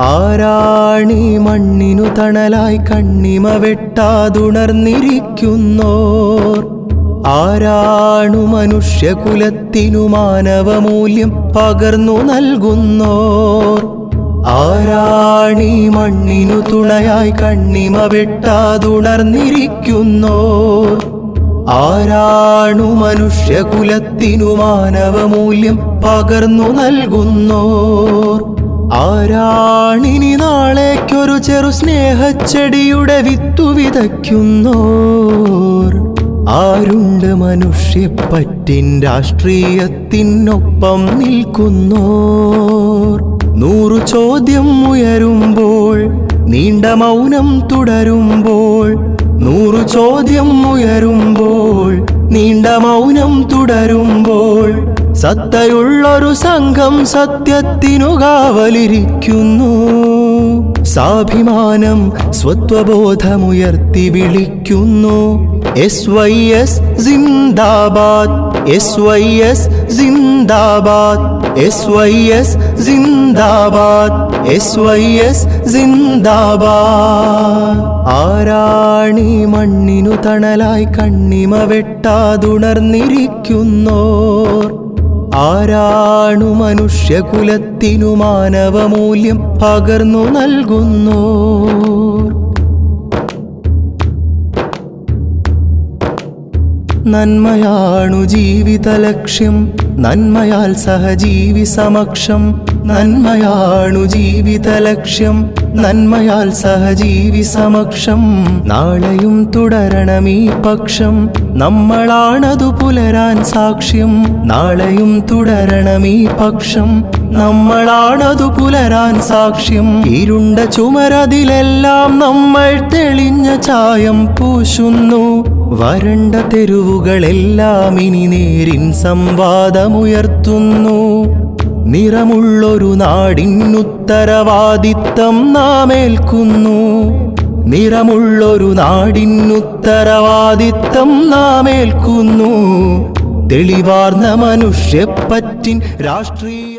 ആരാണി മണ്ണിനു തണലായി കണ്ണിമ വെട്ടാതുണർന്നിരിക്കുന്നോർ? ആരാണു മനുഷ്യകുലത്തിനു മാനവമൂല്യം പകർന്നു നൽകുന്നോർ? ആരാണി മണ്ണിനു തുണയായി കണ്ണിമ വെട്ടാതുണർന്നിരിക്കുന്നോർ? ആരാണു മനുഷ്യകുലത്തിനു മാനവമൂല്യം പകർന്നു നൽകുന്നോർ? ആരാണിനി നാളേക്കൊരു ചെറു സ്നേഹച്ചെടിയുടെ വിത്തു വിതയ്ക്കുന്നോർ. ആരുണ്ട് മനുഷ്യപ്പറ്റിൻ രാഷ്ട്രീയത്തിനൊപ്പം നിൽക്കുന്നോർ. നൂറു ചോദ്യം ഉയരുമ്പോൾ നീണ്ട മൗനം തുടരുമ്പോൾ നൂറു ചോദ്യം ഉയരുമ്പോൾ നീണ്ട മൗനം തുടരുമ്പോൾ സത്തയുള്ളൊരു സംഘം സത്യത്തിനു കാവലിരിക്കുന്നു. സാഭിമാനം സ്വത്വബോധമുയർത്തി വിളിക്കുന്നു. എസ് വൈ എസ് സിന്ദാബാദ് എസ് വൈ എസ് സിന്ദാബാദ് എസ് വൈ എസ് സിന്ദാബാദ് എസ് വൈ എസ് സിന്ദാബാദ് ആരാണി മണ്ണിനു തണലായി കണ്ണിമ വെട്ടാതുണർന്നിരിക്കുന്നോർ? ആരാണു മനുഷ്യകുലത്തിനു മാനവമൂല്യം പകർന്നു നൽകുന്നു? നന്മയാണു ജീവിത ലക്ഷ്യം നന്മയാൽ സഹജീവി സമക്ഷം. നന്മയാണു ജീവിത ലക്ഷ്യം നന്മയാൽ സഹജീവി സമക്ഷം. നാളെയും തുടരണമീ പക്ഷം. നമ്മളാണതു പുലരാൻ സാക്ഷ്യം. നാളെയും തുടരണം ഈ പക്ഷം. നമ്മളാണതു പുലരാൻ സാക്ഷ്യം. ഇരുണ്ട ചുമരതിലെല്ലാം നമ്മൾ തെളിഞ്ഞ ചായം പൂശുന്നു. വരണ്ട തെരുവുകളെല്ലാം ഇനി നേരിൻ സംവാദമുയർത്തുന്നു. നിറമുള്ളൊരു നാടിനുത്തരവാദിത്തം നാം ഏൽക്കുന്നു നിറമുള്ളൊരു നാടിനുത്തരവാദിത്തം നാമേൽക്കുന്നു. തെളിവാർന്ന മനുഷ്യപ്പറ്റിൻ രാഷ്ട്രീയ